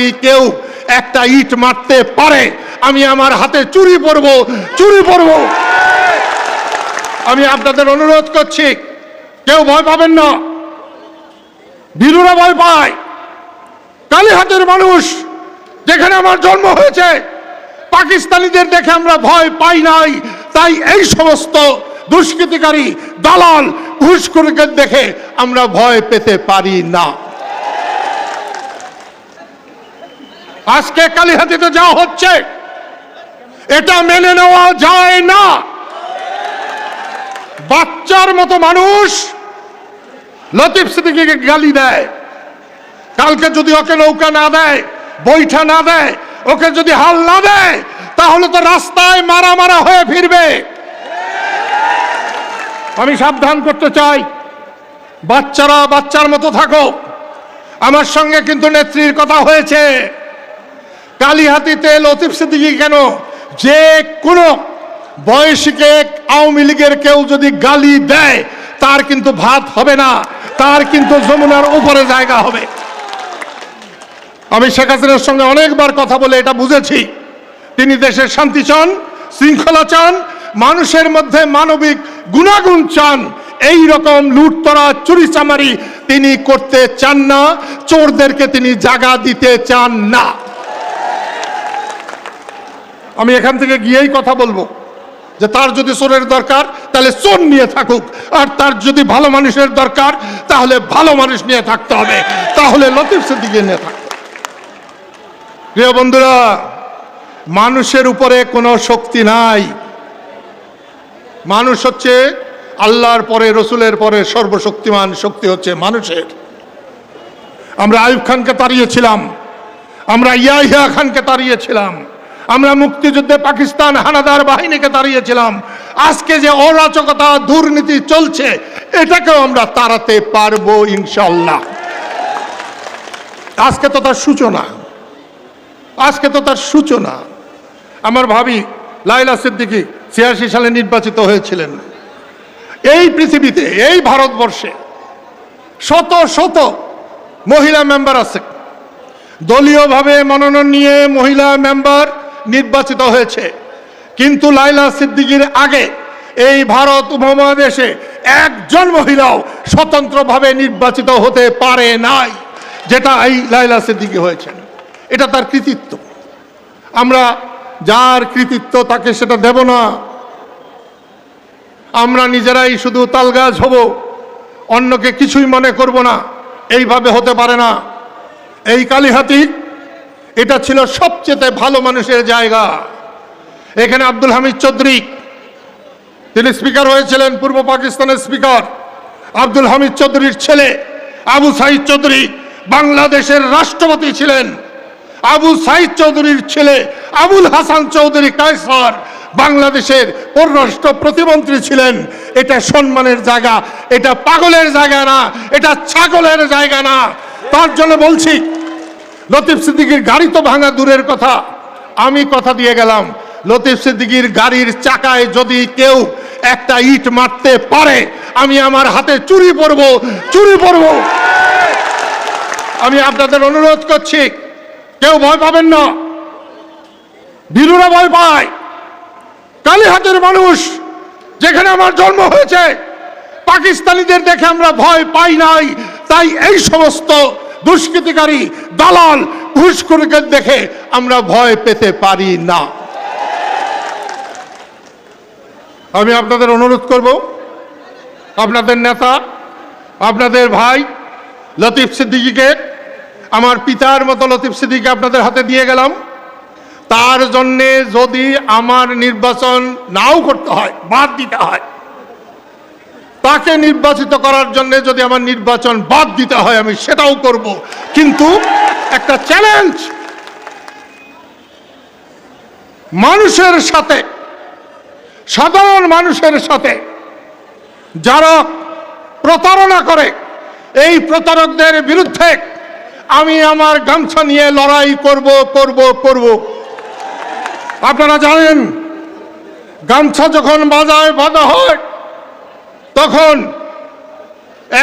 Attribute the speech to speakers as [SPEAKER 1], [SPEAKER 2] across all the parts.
[SPEAKER 1] যদি কেউ একটা ইট মারতে পারে, আমি আমার হাতে চুরি পরব চুরি পরব। আমি আপনাদের অনুরোধ করছি, কেউ ভয় পাবেন না। বীরুরা ভয় পায়। কালীহাটের মানুষ যেখানে আমার জন্ম হয়েছে, পাকিস্তানিদের দেখে আমরা ভয় পাই নাই। তাই এই সমস্ত দুষ্কৃতিকারী দালাল ঘুষখোরকে দেখে আমরা ভয় পেতে পারি না। আজকে কালীহাতিতে যাওয়া হচ্ছে। এটা মেনে নেওয়া যায় না। বাচ্চার মতো মানুষ লতিফ সিদ্দিকিকে গালি দেয়। কালকে যদি ওকে নৌকা না দেয়, বৈঠা না দেয়, ওকে যদি হাল না দেয়, তাহলে তো রাস্তায় মারা মারা হয়ে ফিরবে। আমি সাবধান করতে চাই। বাচ্চারা বাচ্চার মতো থাকো। আমার সঙ্গে কিন্তু নেত্রীর কথা হয়েছে। কালীহাতিতে লতিফ সিদ্দিকি কেন? যে কোনো বয়সীকে আওয়ামী লীগের কেউ যদি গালি দেয়, তার কিন্তু ভাত হবে না, তার কিন্তু যমুনার উপরে জায়গা হবে। আমি শেখ হাসিনার সঙ্গে অনেকবার কথা বলে এটা বুঝেছি। তিনি দেশের শান্তি চান, শৃঙ্খলা চান, মানুষের মধ্যে মানবিক গুণাগুণ চান। এই রকম লুটতরা চুরি চামারি তিনি করতে চান না, চোরদেরকে তিনি জাগা দিতে চান না। আমি এখান থেকে গিয়েই কথা বলব যে তার যদি চোরের দরকার, তাহলে চোর নিয়ে থাকুক। আর তার যদি ভালো মানুষের দরকার, তাহলে ভালো মানুষ নিয়ে থাকতে হবে। তাহলে লতিফ সিদ্দিকে নিয়ে থাকতে প্রিয় বন্ধুরা, মানুষের উপরে কোনো শক্তি নাই। মানুষ হচ্ছে আল্লাহর পরে, রসুলের পরে সর্বশক্তিমান শক্তি হচ্ছে মানুষের। আমরা আইব খানকে তাড়িয়েছিলাম। আমরা ইয়াহিয়া খানকে তাড়িয়েছিলাম। আমরা মুক্তিযুদ্ধে পাকিস্তান হানাদার বাহিনীকে দাঁড়িয়েছিলাম। আজকে যে অরাচকতা দুর্নীতি চলছে, এটাকেও আমরা তাড়াতে পারব ইনশাল্লাহ আজকে তো তার সূচনা। আজকে তো তার সূচনা। আমার ভাবি লাইলা সিদ্দিকী ছিয়াশি সালে নির্বাচিত হয়েছিলেন। এই পৃথিবীতে, এই ভারতবর্ষে শত শত মহিলা মেম্বার আছে। দলীয়ভাবে মনোনয়ন নিয়ে মহিলা মেম্বার নির্বাচিত হয়েছে। কিন্তু লাইলা সিদ্দিকির আগে এই ভারত উপমহাদেশে একজন মহিলাও স্বতন্ত্রভাবে নির্বাচিত হতে পারে নাই, যেটা এই লাইলা সিদ্দিকি হয়েছেন। এটা তার কৃতিত্ব। আমরা যার কৃতিত্ব তাকে সেটা দেব না। আমরা নিজেরাই শুধু তালগাছ হব, অন্যকে কিছুই মনে করব না, এইভাবে হতে পারে না। এই কালীহাতি এটা ছিল সবচেয়ে ভালো মানুষের জায়গা। এখানে আব্দুল হামিদ চৌধুরী, তিনি স্পিকার হয়েছিলেন, পূর্ব পাকিস্তানের স্পিকার আব্দুল হামিদ চৌধুরীর ছেলে আবু সাইদ চৌধুরী বাংলাদেশের রাষ্ট্রপতি ছিলেন। আবু সাইদ চৌধুরীর ছেলে আবুল হাসান চৌধুরী কায়সার বাংলাদেশের পররাষ্ট্র প্রতিমন্ত্রী ছিলেন। এটা সম্মানের জায়গা, এটা পাগলের জায়গা না, এটা ছাগলের জায়গা না। তার জন্য বলছি লতিফ সিদ্দিকির গাড়ি তো ভাঙা দূরের কথা। আমি কথা দিয়ে গেলাম, লতিফ সিদ্দিকির গাড়ির চাকায় যদি কেউ একটা ইট মারতে পারে, আমি আমার হাতে চুরি পরব চুরি পরব। আমি আপনাদের অনুরোধ করছি, কেউ ভয় পাবেন না। বীরুরা ভয় পায়। কালীহাটের মানুষ যেখানে আমার জন্ম হয়েছে, পাকিস্তানিদের দেখে আমরা ভয় পাই নাই, তাই এই সমস্ত দুষ্কৃতিকারী, দালাল, ঘুষখোরকে দেখে আমরা ভয় পেতে পারি না। আমি আপনাদের অনুরোধ করব, আপনাদের নেতা, আপনাদের ভাই লতিফ সিদ্দিকীকে, আমার পিতার মতো লতিফ সিদ্দিকী আপনাদের হাতে দিয়ে গেলাম। তার জন্যে যদি আমার নির্বাচন নাও করতে হয়, বাদ দিতে হয় তাকে নির্বাচিত করার জন্য যদি আমার নির্বাচন বাদ দিতে হয়, আমি সেটাও করব। কিন্তু একটা চ্যালেঞ্জ মানুষের সাথে, সাধারণ মানুষের সাথে যারা প্রতারণা করে, এই প্রতারকদের বিরুদ্ধে আমি আমার গামছা নিয়ে লড়াই করব করব করব। আপনারা জানেন, গামছা যখন বাজায়, বাঁধা হয় তখন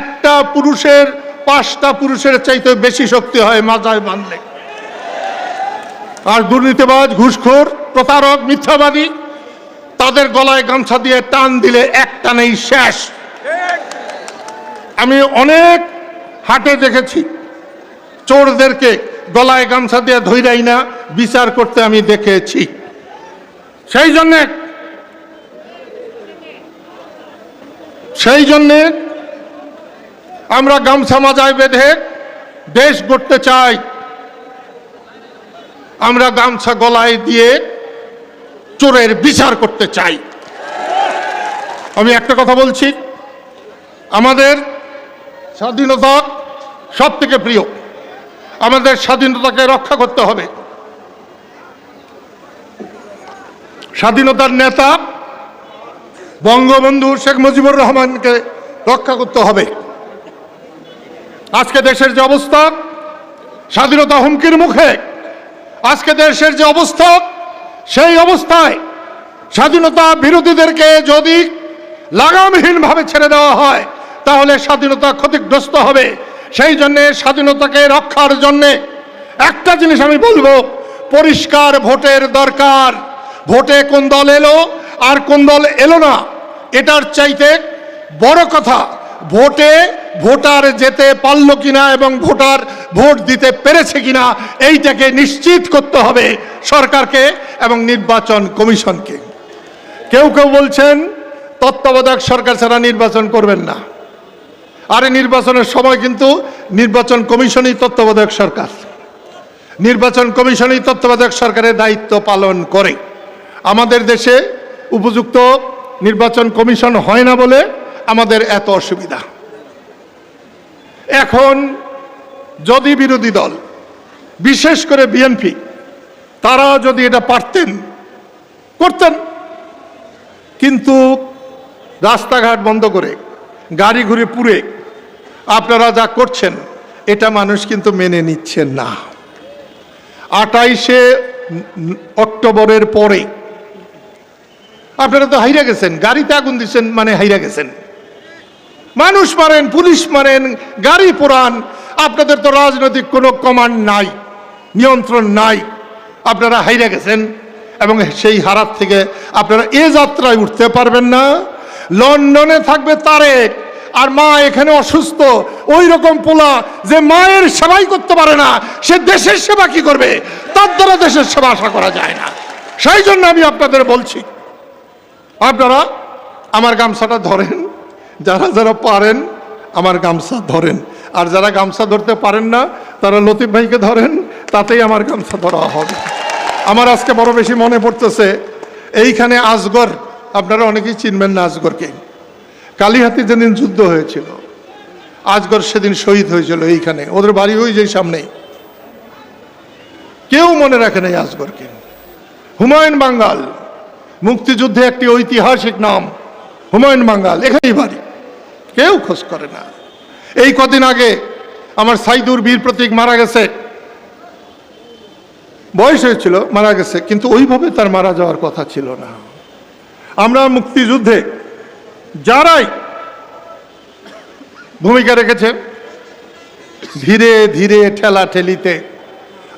[SPEAKER 1] একটা পুরুষের, পাঁচটা পুরুষের চাইতে বেশি শক্তি হয় মাজায় বাঁধলে। আর দুর্নীতিবাজ, ঘুষখোর, প্রতারক, মিথ্যাবাদী, তাদের গলায় গামছা দিয়ে টান দিলে এক টানেই শেষ। আমি অনেক হাটে দেখেছি, চোরদেরকে গলায় গামছা দিয়ে ধৈরাই না, বিচার করতে আমি দেখেছি। সেই জন্যে সেই জন্যে আমরা গামছা মাজায় বেঁধে দেশ গড়তে চাই। আমরা গামছা গলায় দিয়ে চোরের বিচার করতে চাই। আমি একটা কথা বলছি, আমাদের স্বাধীনতা সব থেকে প্রিয়। আমাদের স্বাধীনতাকে রক্ষা করতে হবে। স্বাধীনতার নেতা বঙ্গবন্ধু শেখ মুজিবুর রহমানকে রক্ষা করতে হবে। আজকে দেশের যে অবস্থা, স্বাধীনতা হুমকির মুখে আজকে দেশের যে অবস্থা, সেই অবস্থায় স্বাধীনতা বিরোধীদেরকে যদি লাগামহীনভাবে ছেড়ে দেওয়া হয়, তাহলে স্বাধীনতা ক্ষতিগ্রস্ত হবে। সেই জন্যে স্বাধীনতাকে রক্ষার জন্যে একটা জিনিস আমি বলব, পরিষ্কার ভোটের দরকার। ভোটে কোন দল এলো আর কোন দল এলো না এটার চাইতে বড় কথা, ভোটে ভোটার যেতে পারল কিনা এবং ভোটার ভোট দিতে পেরেছে কিনা, এইটাকে নিশ্চিত করতে হবে সরকারকে এবং নির্বাচন কমিশনকে। কেউ কেউ বলছেন, তত্ত্বাবধায়ক সরকার ছাড়া নির্বাচন করবেন না। আরে নির্বাচনের সময় কিন্তু নির্বাচন কমিশনই তত্ত্বাবধায়ক সরকার। নির্বাচন কমিশনই তত্ত্বাবধায়ক সরকারের দায়িত্ব পালন করে। আমাদের দেশে উপযুক্ত নির্বাচন কমিশন হয় না বলে আমাদের এত অসুবিধা। এখন যদি বিরোধী দল, বিশেষ করে বিএনপি, তারা যদি এটা পারতেন, করতেন। কিন্তু রাস্তাঘাট বন্ধ করে, গাড়ি ঘুরে পুড়ে আপনারা যা করছেন, এটা মানুষ কিন্তু মেনে নিচ্ছেন না। আটাইশে অক্টোবরের পরে আপনারা তো হাইরা গেছেন, গাড়িতে আগুন দিচ্ছেন মানে হাইরা গেছেন। মানুষ মারেন, পুলিশ মারেন, গাড়ি পোড়ান, আপনাদের তো রাজনৈতিক কোনো কমান্ড নাই, নিয়ন্ত্রণ নাই। আপনারা হাইরা গেছেন এবং সেই হারাত থেকে আপনারা এ যাত্রায় উঠতে পারবেন না। লন্ডনে থাকবে তারেক, আর মা এখানে অসুস্থ ওই রকম পোলা যে মায়ের সেবাই করতে পারে না, সে দেশের সেবা কি করবে? তার দ্বারা দেশের সেবা আশা করা যায় না। সেই জন্য আমি আপনাদের বলছি আপনারা আমার গামছাটা ধরেন, যারা যারা পারেন, আমার গামছা ধরেন। আর যারা গামছা ধরতে পারেন না, তারা লতিফ ভাইকে ধরেন, তাতেই আমার গামছা ধরা হবে। আমার আজকে বড় বেশি মনে পড়তেছে, এইখানে আজগর, আপনারা অনেকেই চিনবেন না আজগরকে। কালীহাতি যেদিন যুদ্ধ হয়েছিল, আজগর সেদিন শহীদ হয়েছিল এইখানে। ওদের বাড়ি ওই যে সামনেই কেউ মনে রাখে নাই আজগরকে। হুমায়ুন বাঙ্গাল মুক্তিযুদ্ধে একটি ঐতিহাসিক নাম, হুমায়ুন বাঙ্গাল, এখানেই বাড়ি। কেউ খোঁজ করে না। এই কদিন আগে আমার সাইদুর বীর প্রতীক মারা গেছে। বয়স হয়েছিল, মারা গেছে, কিন্তু ওইভাবে তার মারা যাওয়ার কথা ছিল না। আমরা মুক্তিযুদ্ধে যারাই ভূমিকা রেখেছে, ধীরে ধীরে ঠেলা ঠেলিতে,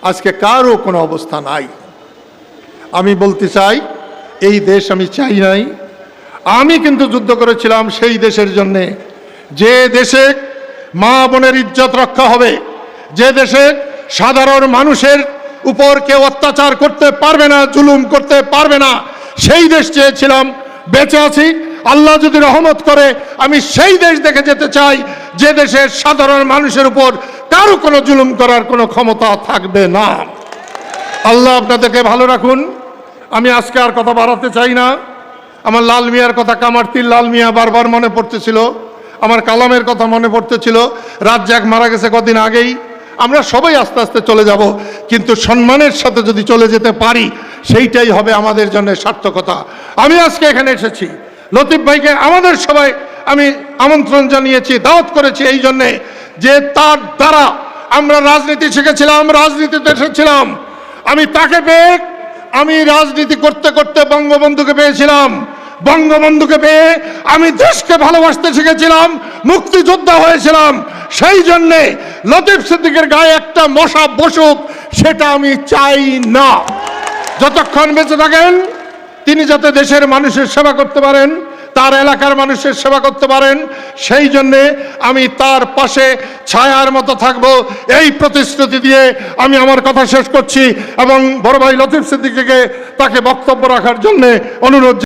[SPEAKER 1] আজকে কারও কোনো অবস্থা নাই। আমি বলতে চাই এই দেশ আমি চাই নাই। আমি কিন্তু যুদ্ধ করেছিলাম সেই দেশের জন্যে। যে দেশে মা বোনের ইজ্জত রক্ষা হবে, যে দেশে সাধারণ মানুষের উপর কেউ অত্যাচার করতে পারবে না, জুলুম করতে পারবে না, সেই দেশ চেয়েছিলাম। বেঁচে আছি, আল্লাহ যদি রহমত করে, আমি সেই দেশ দেখে যেতে চাই, যে দেশের সাধারণ মানুষের উপর কারও কোনো জুলুম করার কোনো ক্ষমতা থাকবে না। আল্লাহ আপনাদেরকে ভালো রাখুন। আমি আজকে আর কথা বাড়াতে চাই না। আমার লাল মিয়ার কথা কামারতির লাল মিয়া বারবার মনে পড়তেছিল। আমার কালামের কথা মনে পড়তেছিল। রাজ্জাক মারা গেছে কদিন আগেই। আমরা সবাই আস্তে আস্তে চলে যাব। কিন্তু সম্মানের সাথে যদি চলে যেতে পারি, সেইটাই হবে আমাদের জন্য সার্থকতা। আমি আজকে এখানে এসেছি। লতিফ ভাইকে আমাদের সবাই আমি আমন্ত্রণ জানিয়েছি, দাওয়াত করেছি এই জন্যে যে তার দ্বারা আমরা রাজনীতি শিখেছিলাম, রাজনীতিতে এসেছিলাম। আমি তাকে পেয়ে আমি রাজনীতি করতে করতে বঙ্গবন্ধুকে পেয়েছিলাম। বঙ্গবন্ধুকে পেয়ে আমি দেশকে ভালোবাসতে শিখেছিলাম, মুক্তিযোদ্ধা হয়েছিলাম। সেই জন্যে লতিফ সিদ্দিকের গায়ে একটা মশা বসুক, সেটা আমি চাই না। যতক্ষণ বেঁচে থাকেন, তিনি যাতে দেশের মানুষের সেবা করতে পারেন তার এলাকার মানুষের সেবা করতে পারেন, সেই জন্যে আমি তার পাশে ছায়ার মতো থাকব। এই প্রতিশ্রুতি দিয়ে আমি আমার কথা শেষ করছি এবং বড় ভাই লতিফ সিদ্দিকীকে তাকে বক্তব্য রাখার জন্যে অনুরোধ